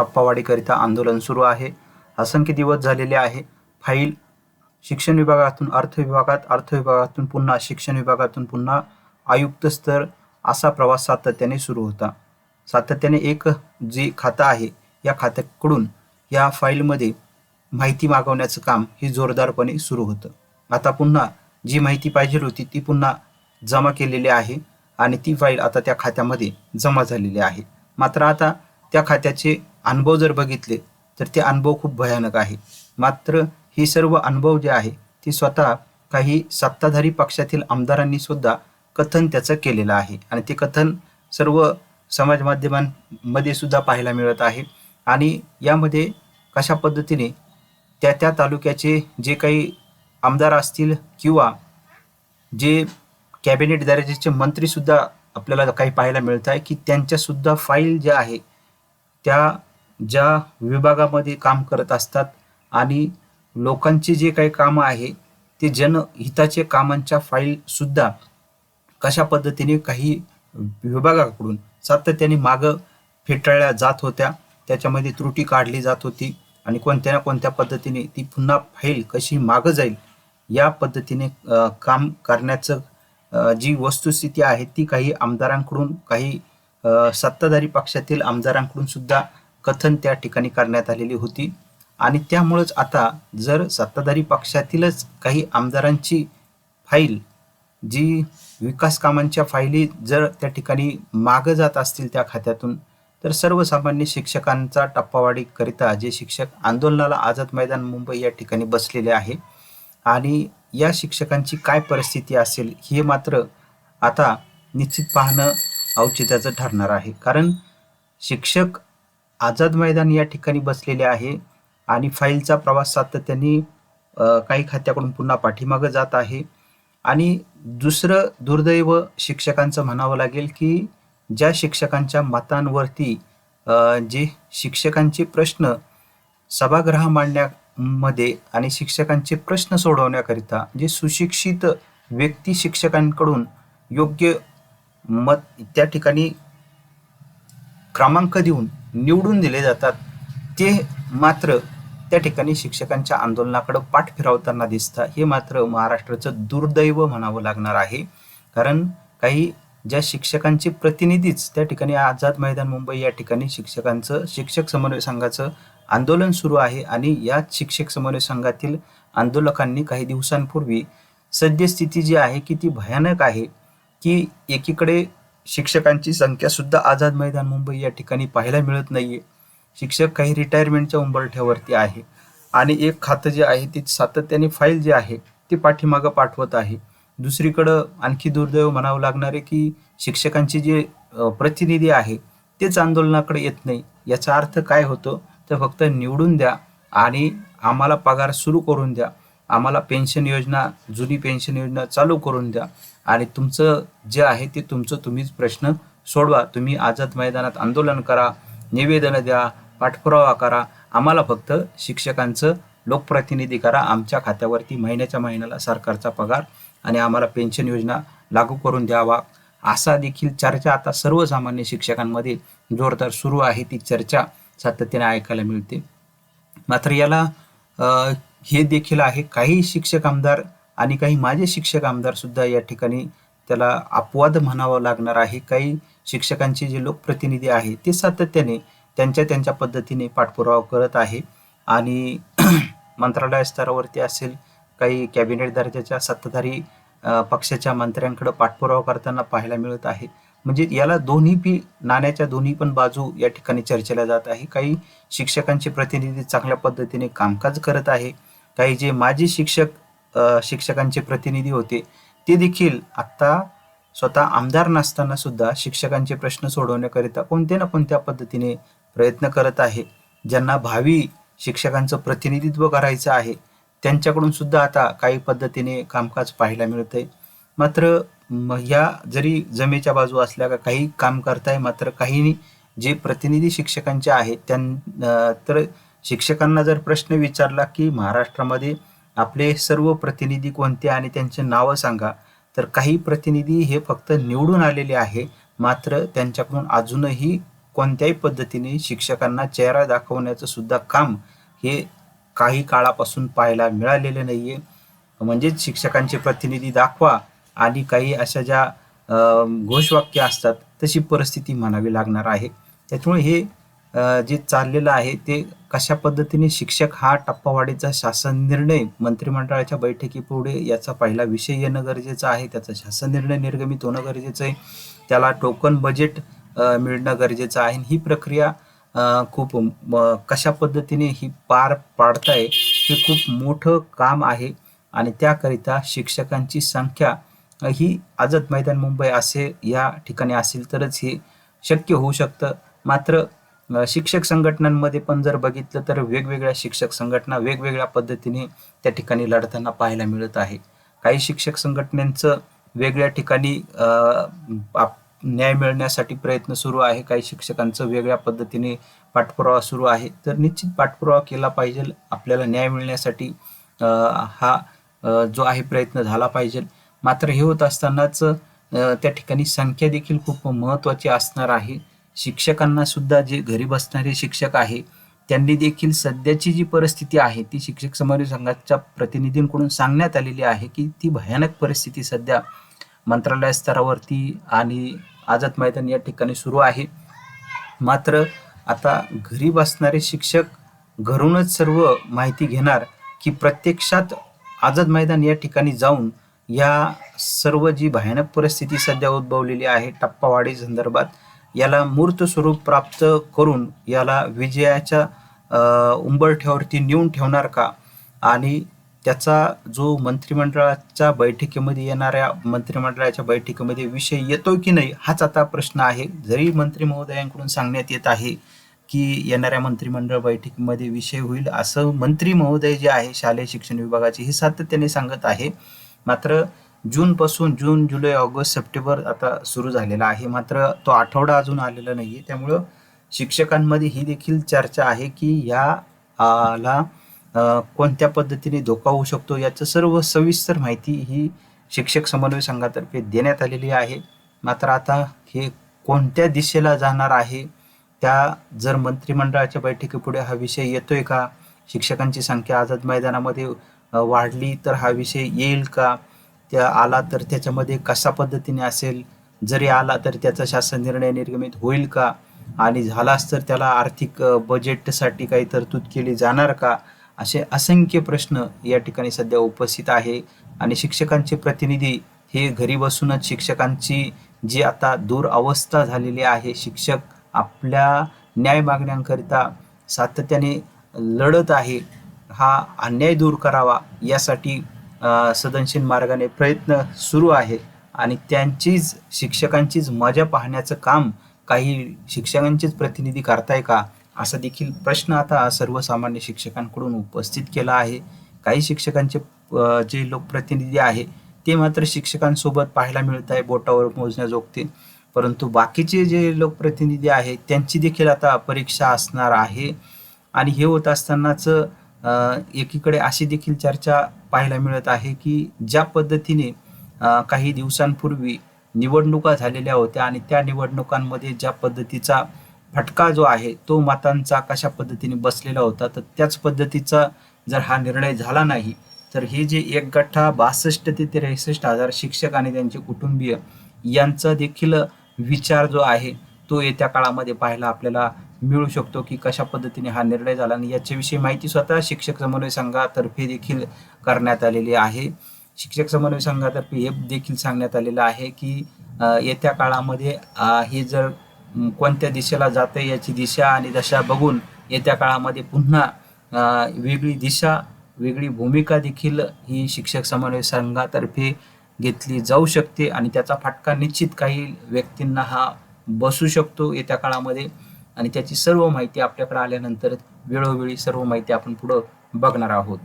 टप्पावाढीकरिता आंदोलन सुरू आहे. असंख्य दिवस झालेले आहे. फाईल शिक्षण विभागातून अर्थ विभागात अर्थ विभागातून पुन्हा शिक्षण विभागातून पुन्हा आयुक्त स्तर असा प्रवास सातत्याने सुरू होता. सातत्याने एक जे खातं आहे या खात्याकडून या फाईलमध्ये माहिती मागवण्याचं काम हे जोरदारपणे सुरू होतं. आता पुन्हा जी माहिती पाहिजे होती ती पुन्हा जमा केलेली आहे आणि ती फाईल आता त्या खात्यामध्ये जमा झालेली आहे. मात्र आता त्या खात्याचे अनुभव जर बघितले तर ते अनुभव खूप भयानक आहे. मात्र ही सर्व अनुभव जे आहे ती स्वतः काही सत्ताधारी पक्षातील आमदारांनी सुद्धा कथन त्याचं केलेलं आहे. आणि ते कथन सर्व समाज माध्यमांमध्ये सुद्धा पाहायला मिळत आहे. आणि यामध्ये कशा पद्धतीने त्या त्या तालुक्याचे जे काही आमदार असतील किंवा जे कॅबिनेट दर्जाचे मंत्रीसुद्धा आपल्याला काही पाहायला मिळत आहे की त्यांच्यासुद्धा फाईल ज्या आहे त्या ज्या विभागामध्ये काम करत असतात आणि लोकांची जे काही कामं आहे ते जनहिताचे कामांच्या फाईलसुद्धा कशा पद्धतीने काही विभागाकडून सातत्याने मागं फेटाळल्या जात होत्या त्याच्यामध्ये त्रुटी काढली जात होती आणि कोणत्या ना कोणत्या पद्धतीने ती पुन्हा फाईल कशी मागं जाईल या पद्धतीने काम करण्याचं जी वस्तुस्थिती आहे ती काही आमदारांकडून काही सत्ताधारी पक्षातील आमदारांकडून सुद्धा कथन त्या ठिकाणी करण्यात आलेली होती. आणि त्यामुळंच आता जर सत्ताधारी पक्षातीलच काही आमदारांची फाईल जी विकास कामांच्या फायली जर त्या ठिकाणी मागं जात असतील त्या खात्यातून तर सर्वसामान्य शिक्षकांचा टप्पावाढीकरिता जे शिक्षक आंदोलनाला आझाद मैदान मुंबई या ठिकाणी बसलेले आहे आणि या शिक्षकांची काय परिस्थिती असेल हे मात्र आता निश्चित पाहणं औचित्याचं ठरणार आहे. कारण शिक्षक आझाद मैदान या ठिकाणी बसलेले आहे आणि फाईलचा प्रवास सातत्याने काही खात्याकडून पुन्हा पाठीमागं जात आहे. आणि दुसरं दुर्दैव शिक्षकांचं म्हणावं लागेल की ज्या शिक्षकांच्या मतांवरती जे शिक्षकांचे प्रश्न सभागृह मांडण्यामध्ये आणि शिक्षकांचे प्रश्न सोडवण्याकरिता जे सुशिक्षित व्यक्ती शिक्षकांकडून योग्य मत त्या ठिकाणी क्रमांक देऊन निवडून दिले जातात. ते मात्र त्या ठिकाणी शिक्षकांच्या आंदोलनाकडे पाठ फिरवताना दिसतं हे मात्र महाराष्ट्राचं दुर्दैव म्हणावं लागणार आहे. कारण काही ज्या शिक्षकांचे प्रतिनिधीच त्या ठिकाणी आझाद मैदान मुंबई या ठिकाणी शिक्षकांचं शिक्षक समन्वय संघाचं आंदोलन सुरू आहे आणि याच शिक्षक समन्वय संघातील आंदोलकांनी काही दिवसांपूर्वी सद्यस्थिती जी आहे की ती भयानक आहे. की एकीकडे शिक्षकांची संख्या सुद्धा आझाद मैदान मुंबई या ठिकाणी पाहायला मिळत नाहीये. शिक्षक काही रिटायरमेंटच्या उंबरठ्यावरती आहे. आणि एक खातं जे आहे ती सातत्याने फाईल जी आहे ती पाठीमागं पाठवत आहे. दुसरीकडं आणखी दुर्दैव म्हणावं लागणार आहे की शिक्षकांचे जे प्रतिनिधी आहे तेच आंदोलनाकडे येत नाही. याचा अर्थ काय होतो? तर फक्त निवडून द्या आणि आम्हाला पगार सुरू करून द्या. आम्हाला पेन्शन योजना जुनी पेन्शन योजना चालू करून द्या. आणि तुमचं जे आहे ते तुमचं तुम्हीच प्रश्न सोडवा. तुम्ही आझाद मैदानात आंदोलन करा निवेदनं द्या पाठपुरावा करा. आम्हाला फक्त शिक्षकांचं लोकप्रतिनिधी करा. आमच्या खात्यावरती महिन्याच्या महिन्याला सरकारचा पगार आणि आम्हाला पेन्शन योजना लागू करून द्यावा. असा देखील चर्चा आता सर्वसामान्य शिक्षकांमध्ये जोरदार सुरू आहे. ती चर्चा सातत्याने ऐकायला मिळते. मात्र याला हे देखील आहे. काही शिक्षक आमदार आणि काही माझे शिक्षक आमदार सुद्धा या ठिकाणी त्याला अपवाद म्हणावं लागणार आहे. काही शिक्षकांचे जे लोकप्रतिनिधी आहे ते सातत्याने त्यांच्या त्यांच्या पद्धतीने पाठपुरावा करत आहे. आणि मंत्रालय स्तरावरती असेल काही कॅबिनेट दर्जाच्या सत्ताधारी पक्षाच्या मंत्र्यांकडे पाठपुरावा करताना पाहायला मिळत आहे. म्हणजे याला दोन्ही पी नाण्याच्या दोन्ही पण बाजू या ठिकाणी चर्चेला जात आहे. काही शिक्षकांचे प्रतिनिधी चांगल्या पद्धतीने कामकाज करत आहे. काही जे माजी शिक्षक शिक्षकांचे प्रतिनिधी होते ते देखील आत्ता स्वतः आमदार नसताना सुद्धा शिक्षकांचे प्रश्न सोडवण्याकरिता कोणत्या ना कोणत्या पद्धतीने प्रयत्न करत आहे. ज्यांना भावी शिक्षकांचं प्रतिनिधित्व करायचं आहे त्यांच्याकडून सुद्धा आता काही पद्धतीने कामकाज पाहायला मिळत आहे मात्र ह्या जरी जमेच्या बाजू असल्या का काही काम करताय मात्र काही जे प्रतिनिधी शिक्षकांचे आहेत त्यां तर शिक्षकांना जर प्रश्न विचारला की महाराष्ट्रामध्ये आपले सर्व प्रतिनिधी कोणते आणि त्यांचे नावं सांगा तर काही प्रतिनिधी हे फक्त निवडून आलेले आहे. मात्र त्यांच्याकडून अजूनही कोणत्याही पद्धतीने शिक्षकांना चेहरा दाखवण्याचं सुद्धा काम हे काही काळापासून पाहायला मिळालेलं नाही आहे म्हणजेच शिक्षकांचे प्रतिनिधी दाखवा आणि काही अशा ज्या घोषवाक्य असतात तशी परिस्थिती म्हणावी लागणार आहे. त्याच्यामुळे हे जे चाललेलं आहे ते कशा पद्धतीने शिक्षक हा टप्पावाढीचा शासन निर्णय मंत्रिमंडळाच्या बैठकीपुढे याचा पहिला विषय येणं गरजेचं आहे त्याचा शासन निर्णय निर्गमित होणं गरजेचं आहे त्याला टोकन बजेट मिळणं गरजेचं आहे. ही प्रक्रिया खूप कशा पद्धतीने ही पार पाडताय हे खूप मोठं काम आहे आणि त्याकरिता शिक्षकांची संख्या ही आझाद मैदान मुंबई असे या ठिकाणी असेल तरच हे शक्य होऊ शकतं. मात्र शिक्षक संघटनांमध्ये पण जर बघितलं तर वेगवेगळ्या शिक्षक संघटना वेगवेगळ्या पद्धतीने त्या ठिकाणी लढताना पाहायला मिळत आहे. काही शिक्षक संघटनांचं वेगळ्या ठिकाणी आप- न्याय मिळण्यासाठी प्रयत्न सुरू आहे. काही शिक्षकांचं वेगळ्या पद्धतीने पाठपुरावा सुरू आहे. तर निश्चित पाठपुरावा केला पाहिजे. आपल्याला न्याय मिळण्यासाठी हा जो आहे प्रयत्न झाला पाहिजे. मात्र हे होत असतानाच त्या ठिकाणी संख्या देखील खूप महत्त्वाची असणार आहे. शिक्षकांना सुद्धा जे घरी बसणारे शिक्षक आहे त्यांनी देखील सध्याची जी परिस्थिती आहे ती शिक्षक समन्वय संघाच्या प्रतिनिधींकडून सांगण्यात आलेली आहे की ती भयानक परिस्थिती सध्या मंत्रालय स्तरावरती आणि आझाद मैदान या ठिकाणी सुरू आहे. मात्र आता घरी बसणारे शिक्षक घरूनच सर्व माहिती घेणार की प्रत्यक्षात आझाद मैदान या ठिकाणी जाऊन या सर्व जी भयानक परिस्थिती सध्या उद्भवलेली आहे टप्पावाढी संदर्भात याला मूर्त स्वरूप प्राप्त करून याला विजयाच्या उंबरठ्यावरती नेऊन ठेवणार का? आणि त्याचा जो मंत्रिमंडळाच्या बैठकीमध्ये येणाऱ्या मंत्रिमंडळाच्या बैठकीमध्ये विषय येतो की नाही हाच आता प्रश्न आहे. जरी मंत्री महोदयांकडून सांगण्यात येत आहे की येणाऱ्या मंत्रिमंडळ बैठकीमध्ये विषय होईल असं मंत्री महोदय जे आहे शालेय शिक्षण विभागाचे हे सातत्याने सांगत आहे. मात्र जूनपासून जून जुलै ऑगस्ट सप्टेंबर आता सुरू झालेला आहे. मात्र तो आठवडा अजून आलेला नाही आहे त्यामुळं शिक्षकांमध्ये ही देखील चर्चा आहे की या ला कोणत्या पद्धतीने धोका होऊ शकतो याचं सर्व सविस्तर माहिती ही शिक्षक समन्वय संघातर्फे देण्यात आलेली आहे. मात्र आता हे कोणत्या दिशेला जाणार आहे त्या जर मंत्रिमंडळाच्या बैठकीपुढे हा विषय येतोय का? शिक्षकांची संख्या आझाद मैदानामध्ये वाढली तर हा विषय येईल का? त्या आला तर त्याच्यामध्ये कशा पद्धतीने असेल? जरी आला तर त्याचा शासन निर्णय निर्गमित होईल का? आणि झालाच तर त्याला आर्थिक बजेटसाठी काही तरतूद केली जाणार का? असे असंख्य प्रश्न या ठिकाणी सध्या उपस्थित आहे. आणि शिक्षकांचे प्रतिनिधी हे घरी बसूनच शिक्षकांची जी आता दूर अवस्था झालेली आहे शिक्षक आपल्या न्याय मागण्यांकरिता सातत्याने लढत आहे हा अन्याय दूर करावा यासाठी सदनशील मार्गाने प्रयत्न सुरू आहे आणि त्यांचीच शिक्षकांचीच मजा पाहण्याचं काम काही शिक्षकांचेच प्रतिनिधी करताय का? असा देखील प्रश्न आता सर्वसामान्य शिक्षकांकडून उपस्थित केला आहे. काही शिक्षकांचे जे लोकप्रतिनिधी आहे ते मात्र शिक्षकांसोबत पाहायला मिळत आहे बोटावर मोजण्याजोगते. परंतु बाकीचे जे लोकप्रतिनिधी आहेत त्यांची देखील आता परीक्षा असणार आहे. आणि हे होत असतानाच एकीकडे अशी देखील चर्चा पाहायला मिळत आहे की ज्या पद्धतीने काही दिवसांपूर्वी निवडणुका झालेल्या होत्या आणि त्या निवडणुकांमध्ये ज्या पद्धतीचा फटका जो आहे तो मतांचा कशा पद्धतीने बसलेला होता तर त्याच पद्धतीचा जर हा निर्णय झाला नाही तर हे जे एक गठ्ठा बासष्ट ते त्रेसष्ट हजार शिक्षक आणि त्यांचे कुटुंबीय यांचा देखील विचार जो आहे तो येत्या काळामध्ये पाहायला आपल्याला मिळू शकतो की कशा पद्धतीने हा निर्णय झाला आणि याच्याविषयी माहिती स्वतः शिक्षक समन्वय संघातर्फे देखील करण्यात आलेली आहे. शिक्षक समन्वय संघातर्फे हे देखील सांगण्यात आलेलं आहे की येत्या काळामध्ये हे जर कोणत्या दिशेला जाते याची दिशा आणि दशा बघून येत्या काळामध्ये पुन्हा वेगळी दिशा वेगळी भूमिका देखील ही शिक्षक समन्वय संघातर्फे घेतली जाऊ शकते आणि त्याचा फटका निश्चित काही व्यक्तींना हा बसू शकतो येत्या काळामध्ये. आणि त्याची सर्व माहिती आपल्याकडे आल्यानंतर वेळोवेळी सर्व माहिती आपण पुढं बघणार आहोत.